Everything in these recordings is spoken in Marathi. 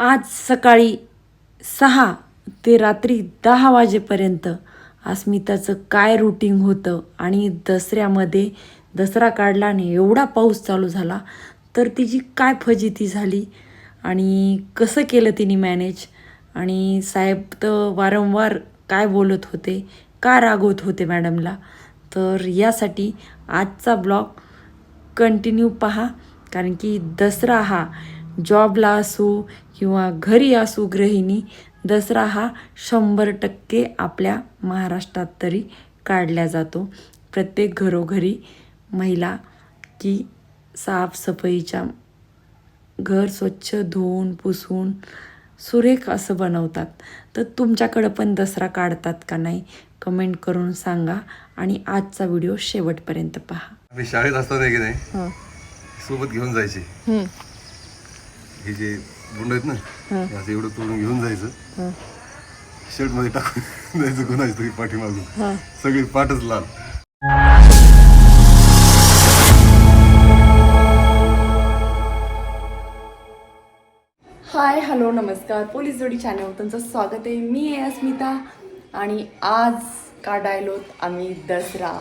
आज सकाळी सहा ते रात्री दहा वाजेपर्यंत अस्मिताचं काय रुटीन होतं आणि दसऱ्यामध्ये दसरा काढला आणि एवढा पाऊस चालू झाला तर तिची काय फजिती झाली आणि कसं केलं तिने मॅनेज आणि साहेब तर वारंवार काय बोलत होते का रागवत होते मॅडमला तर यासाठी आजचा ब्लॉग कंटिन्यू पहा कारण की दसरा हा जॉबला असो किंवा घरी असो गृहिणी दसरा हा शंभर टक्के आपल्या महाराष्ट्रात तरी काढला जातो. प्रत्येक घरोघरी महिला की साफसफाईच्या घर स्वच्छ धुवून पुसून सुरेख असं बनवतात. तर तुमच्याकडं पण दसरा काढतात का नाही? कमेंट करून सांगा आणि आजचा व्हिडिओ शेवटपर्यंत पहा. मी शाळेत असताना की नाही सोबत घेऊन जायचे. हे जे गुंड आहेत ना हे. असं एवढं तोडून घेऊन जायचं. शर्टमध्ये टाकून जायचं गुन्हाची तरी पाठीमागून. सगळी पाठच लाल. हाय हॅलो नमस्कार. पोलीस जोडी चॅनलवर तुमचं स्वागत आहे. मी आहे अस्मिता आणि आज काढायलोत आम्ही दसरा.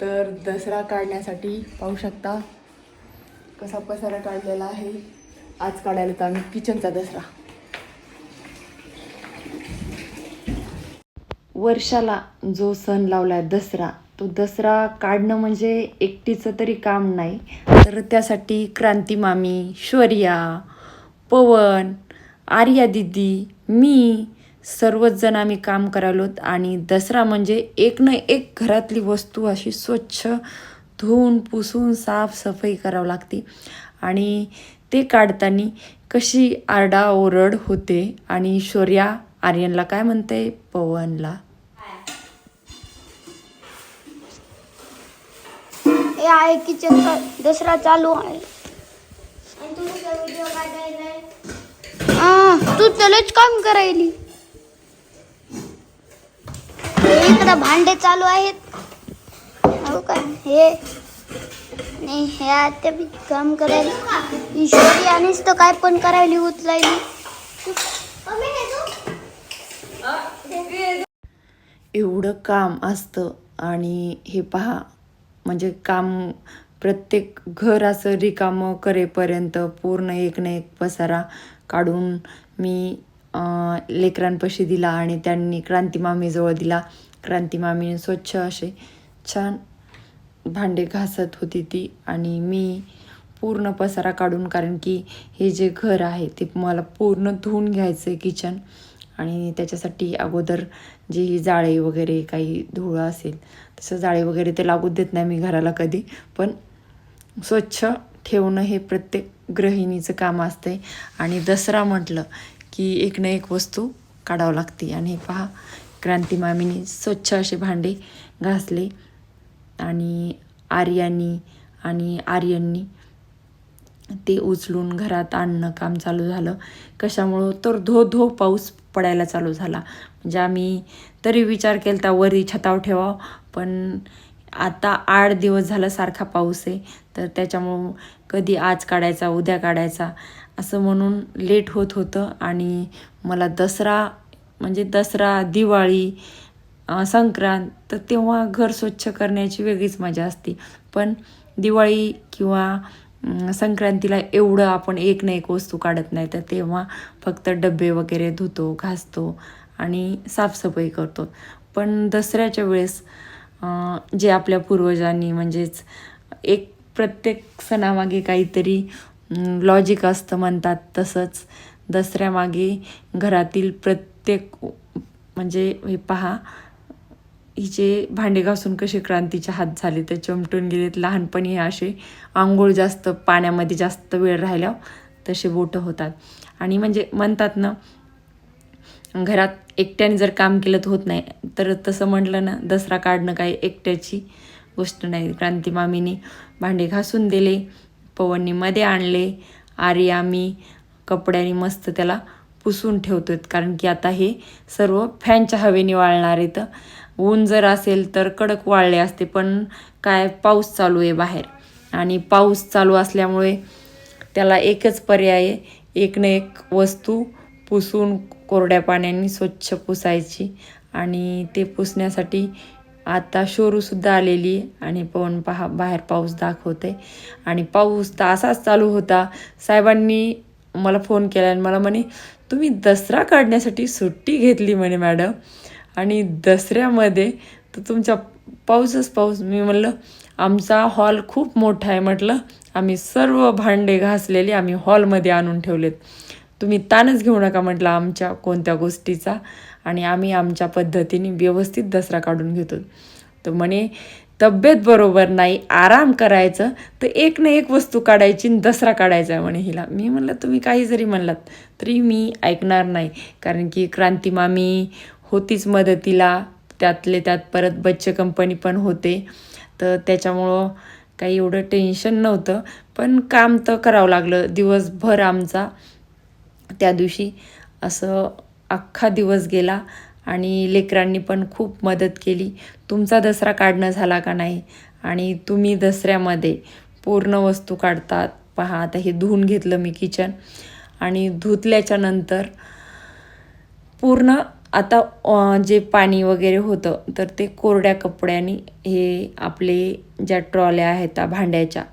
तर दसरा काढण्यासाठी पाहू शकता कसा पसारा काढलेला आहे. आज काढायला तर आम्ही किचनचा दसरा. वर्षाला जो सण लावलाय दसरा तो दसरा काढणं म्हणजे एकटीचं तरी काम नाही. तर त्यासाठी क्रांती मामी शौर्या पवन आर्या दिदी मी सर्वच जण आम्ही काम करायलो आणि दसरा म्हणजे एक ना एक घरातली वस्तू अशी स्वच्छ धुवून पुसून साफसफाई करावं लागते. आणि ते काढताना कशी आरडाओरड होते आणि शौर्या आर्यनला काय म्हणते? पवनला. हे आहे किचनचा दसरा चालू आहे. तू त्यालाच काम करायली. हे इकडं भांडे चालू आहेत. हो का हे. नाही हे आता बी काम करायला. ईश्वरी आणिच तर काय पण करायली उचलायली. एवढं काम असतं आणि हे पहा म्हणजे काम प्रत्येक घर असं रिकामं करेपर्यंत पूर्ण एक ना एक पसारा काढून मी लेकरांपाशी दिला आणि त्यांनी क्रांती मामीजवळ दिला. क्रांती मामीने स्वच्छ असे छान भांडे घासत होती ती आणि मी पूर्ण पसारा काढून कारण की हे जे घर आहे ते मला पूर्ण धुवून घ्यायचं आहे किचन आणि त्याच्यासाठी अगोदर जे ही जाळे वगैरे काही धुळं असेल तसं जाळे वगैरे ते लागू देत नाही मी घराला कधी. पण स्वच्छ ठेवणं हे प्रत्येक गृहिणीचं काम असते आणि दसरा म्हटलं की एक ना एक वस्तू काढावं लागते. आणि हे पहा क्रांती मामीने स्वच्छ असे भांडे घासले. आणि आर्यांनी आणि आर्यननी ते उचलून घरात आणणं काम चालू झालं. कशामुळं? तर धो धो पाऊस पडायला चालू झाला. म्हणजे आम्ही तरी विचार केला वरी छताव ठेवावं पण आता आठ दिवस झालं सारखा पाऊस आहे. तर त्याच्यामुळं कधी आज काढायचा उद्या काढायचा असं म्हणून लेट होत होतं. आणि मला दसरा म्हणजे दसरा दिवाळी संक्रांत तर तेव्हा घर स्वच्छ करण्याची वेगळीच मजा असते. पण दिवाळी किंवा संक्रांतीला एवढं आपण एक ना एक वस्तू काढत नाही तर तेव्हा फक्त डबे वगैरे धुतो घासतो आणि साफसफाई करतो. पण दसऱ्याच्या वेळेस जे आपल्या पूर्वजांनी म्हणजेच एक प्रत्येक सणामागे काहीतरी लॉजिक असतं म्हणतात तसंच. दसऱ्यामागे घरातील प्रत्येक म्हणजे हे पहा हिचे भांडे घासून कसे क्रांतीचे हात झाले तर चमटून गेलेत. लहानपणी हे असे आंघोळ जास्त पाण्यामध्ये जास्त वेळ राहिल्यावर तसे बोटं होतात. आणि म्हणजे म्हणतात ना घरात एकट्याने जर काम केलं तर होत नाही. तर तसं म्हटलं ना दसरा काढणं काही एकट्याची गोष्ट नाही. क्रांती मामीने भांडे घासून दिले पवनने मध्ये आणले आरे आम्ही कपड्याने मस्त त्याला पुसून ठेवतोय कारण की आता हे सर्व फॅनच्या हवेने वाळणार आहे तर ऊन जर असेल तर कडक वाळले असते पण काय पाऊस चालू आहे बाहेर. आणि पाऊस चालू असल्यामुळे त्याला एकच पर्याय आहे एक ना एक वस्तू पुसून कोरड्या पाण्याने स्वच्छ पुसायची. आणि ते पुसण्यासाठी आता शोरूसुद्धा आलेली आहे आणि पवन पहा बाहेर पाऊस दाखवते आणि पाऊस तर असाच चालू होता. साहेबांनी मला फोन केला आणि मला म्हणे तुम्ही दसरा काढण्यासाठी सुट्टी घेतली म्हणे मॅडम. आणि दसऱ्यामध्ये तर तुमच्या पाऊसच पाऊस. मी म्हणलं आमचा हॉल खूप मोठा आहे. म्हटलं आम्ही सर्व भांडे घासलेले आम्ही हॉलमध्ये आणून ठेवलेत. तुम्ही ताणच घेऊ नका म्हटलं आमच्या कोणत्या गोष्टीचा. आणि आम्ही आमच्या पद्धतीने व्यवस्थित दसरा काढून घेतो. तर म्हणे तब्येत बरोबर नाही आराम करायचं तर एक ना एक वस्तू काढायची आणि दसरा काढायचा आहे म्हणे हिला. मी म्हणलं तुम्ही काही जरी म्हणलात तरी मी ऐकणार नाही कारण की क्रांती मामी होतीच मदतीला. त्यातले त्यात परत बच्चे कंपनी पण होते. तर त्याच्यामुळं काही एवढं टेन्शन नव्हतं. पण काम तर करावं लागलं. दिवसभर आमचा. त्या दिवशी असं अख्खा दिवस गेला आणि लेकरांनी पण खूप मदत केली. तुमचा दसरा काढणं झाला का नाही? आणि तुम्ही दसऱ्यामध्ये पूर्ण वस्तू काढतात. पहा आता हे धुवून घेतलं मी किचन आणि धुतल्याच्या नंतर पूर्ण आता जे पाणी वगैरे होतं तर ते कोरड्या कपड्याने हे आपले ज्या ट्रॉल्या आहेत त्या भांड्याच्या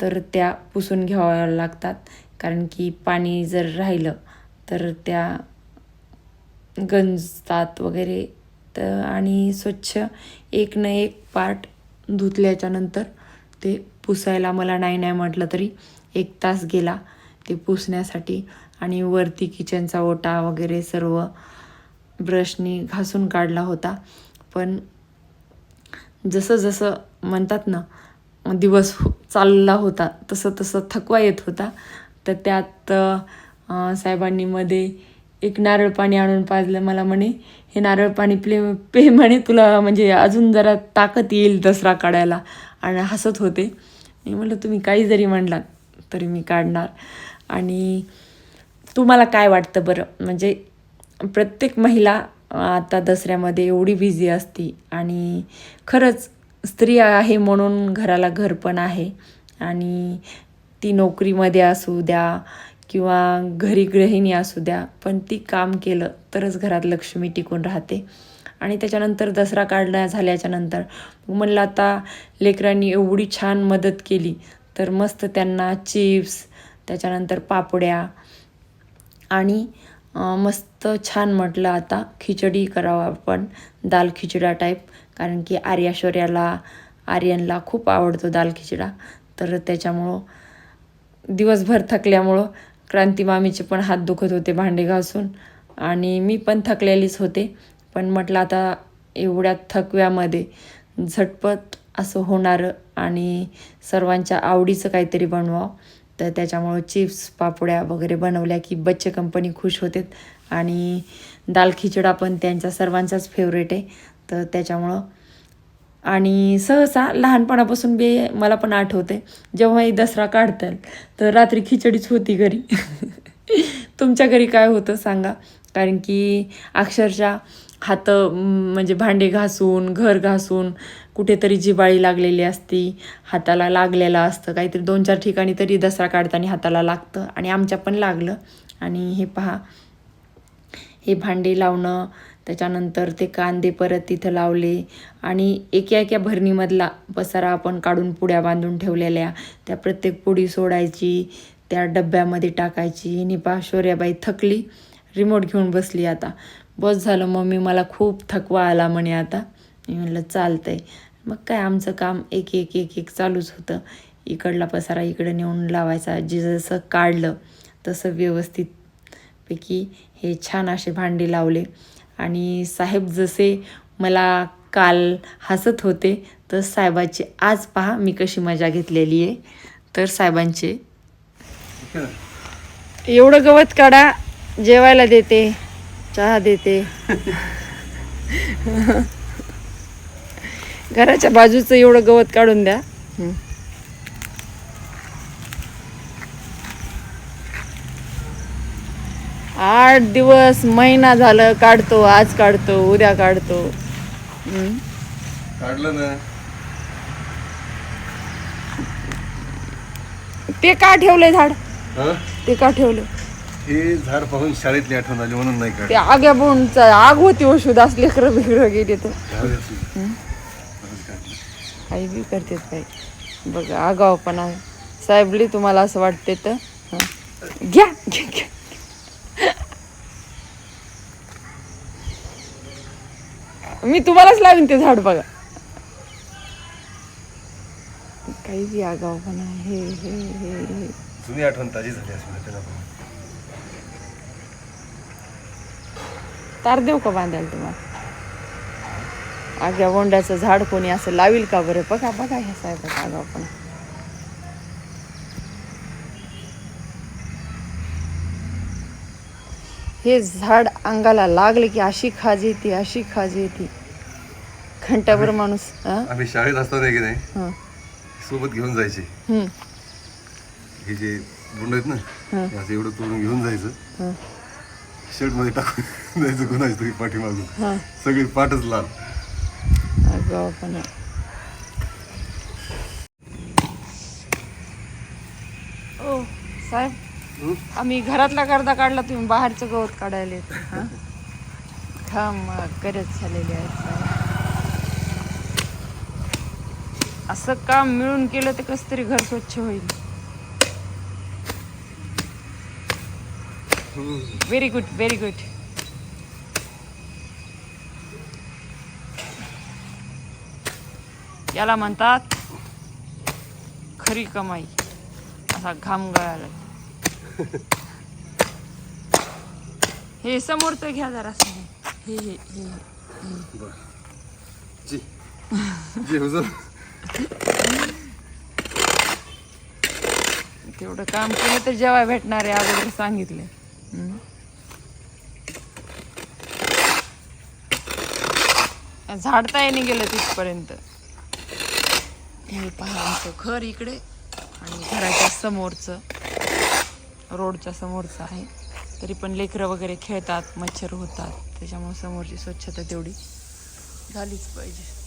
तर त्या पुसून घ्याव्या लागतात. कारण की पाणी जर राहिलं तर त्या गंजतात वगैरे. तर आणि स्वच्छ एक न एक पार्ट धुतल्याच्या नंतर ते पुसायला मला नाही नाही म्हटलं तरी एक तास गेला ते पुसण्यासाठी. आणि वरती किचनचा ओटा वगैरे सर्व ब्रशनी घासून काढला होता. पण जसं जसं म्हणतात ना दिवस चालला होता तसं तसं थकवा येत होता. तर त्यात साहेबांनी मध्ये एक नारळ पाणी आणून पाजलं. मला म्हणे हे नारळ पाणी प्ले पे म्हणे तुला म्हणजे अजून जरा ताकद येईल दसरा काढायला. आणि हसत होते. मी म्हटलं तुम्ही काही जरी म्हणलात तरी मी काढणार. आणि तुम्हाला काय वाटतं बरं? म्हणजे प्रत्येक महिला आता दसऱ्यामध्ये एवढी बिझी असती आणि खरंच स्त्री आहे म्हणून घराला घर पण आहे. आणि ती नोकरीमध्ये असू द्या किंवा घरी गृहिणी असू द्या पण ती काम केलं तरच घरात लक्ष्मी टिकून राहते. आणि त्याच्यानंतर दसरा काढला झाल्याच्यानंतर म्हणलं आता लेकरांनी एवढी छान मदत केली तर मस्त त्यांना चिप्स त्याच्यानंतर पापड्या आणि मस्त छान म्हटलं आता. खिचडी करावं आपण. दाल खिचडा टाईप कारण की आर्याश्वर्याला आर्यनला खूप आवडतो दाल खिचडा. तर त्याच्यामुळं दिवसभर थकल्यामुळं क्रांती मामीचे पण हात दुखत होते भांडे घासून आणि मी पण थकलेलीच होते. पण म्हटलं आता एवढ्या थकव्यामध्ये झटपट असं होणारं आणि सर्वांच्या आवडीचं काहीतरी बनवावं. तर त्याच्यामुळं चिप्स पापड्या वगैरे बनवल्या की बच्चे कंपनी खुश होते आणि दाल खिचडा पण त्यांचा सर्वांचाच फेवरेट आहे. तर त्याच्यामुळं आणि सहसा लहानपणापासून बे मला पण आठवते जेव्हाही दसरा काढताल तर रात्री खिचडीच होती घरी. तुमच्या घरी काय होतं सांगा? कारण की अक्षरशः हात म्हणजे भांडे घासून घर घासून कुठेतरी जिबाळी लागलेली असती. हाताला लागलेलं असतं. काहीतरी दोन चार ठिकाणी तरी दसरा काढताना हाताला लागतं. आणि आमच्या पण लागलं. आणि हे पहा. हे भांडे लावणं त्याच्यानंतर ते कांदे परत तिथं लावले. आणि एका एका भरणीमधला पसारा आपण काढून पुड्या बांधून ठेवलेल्या. त्या प्रत्येक पुडी सोडायची त्या डब्यामध्ये टाकायची. निपा शौर्याबाई थकली. रिमोट घेऊन बसली आता. बस झालं मम्मी मला खूप थकवा आला म्हणे आता. मी म्हणलं चालतंय. मग काय आमचं काम एक एक एक एक चालूच होतं. इकडला पसारा इकडे नेऊन लावायचा. जे जसं काढलं तसं व्यवस्थित पैकी हे छान असे भांडे लावले. आणि साहेब जसे मला काल हसत होते तर साहेबाची आज पहा मी कशी मजा घेतलेली आहे. तर साहेबांचे एवढं गवत काढा. जेवायला देते चहा देते. घराच्या बाजूचं एवढं गवत काढून द्या. आठ दिवस महिना झालं काढतो आज काढतो उद्या काढतो. काढलं ना. ते का ठेवलंय झाड? हा? ते का ठेवलं? हे झाड पाहून शाळेतली आठवण आली म्हणून नाही ते आग्या बोंडचा आग होती ओषध असले लेकरं बिकरं गेले तर. काढ काही बी करतात काही बघा आगाव पण आहे. साहेबली तुम्हाला असं वाटते तर हं. घ्या घ्या घ्या. मी तुम्हालाच लावीन ते झाड बघा. काही बी आगाव पण आहे. हे हे हे हे. जुनी आठवण ताजी झाली असं त्याला तार देऊ का बांधायला तुम्हाला? आग्या बोंड्याचं झाड कोणी असं लावील का बरं? बघा बघा ह्या साहेबाचा आगाव पण. हे झाड अंगाला लागले की अशी खाज येते अशी खाज येते. घंटाभर माणूस? आम्ही शाळेत असताना की नाही. सोबत घेऊन जायचे. हं. जे गुंड आहेत ना असं एवढं तोडून घेऊन जायचं. शर्टमध्ये टाकून जायचं गुन्हा तरी पाठीमागून हं. सगळी पाठच लाल आहे. ओ साहेब आम्ही घरातला करता काढला तुम्ही बाहेरचं गवत काढायला हं? घाम करत झालेले आहेत साहेब. असं काम मिळून केलं तर कस तरी घर स्वच्छ होईल व्हेरी गुड व्हेरी गुड याला म्हणतात खरी कमाई. असा घाम गळाला हे समोरचं घ्या जरा हे हे हे तेवढं काम केलं तर जेव्हा भेटणार आहे अगोदर सांगितले. झाडता येणे गेलं तिथपर्यंत. हे पहा आमचं घर इकडे आणि घराच्या समोरचं रोडच्या समोरचं आहे. तरी पण लेकरं वगैरे खेळतात मच्छर होतात. त्याच्यामुळे समोरची स्वच्छता तेवढी झालीच पाहिजे.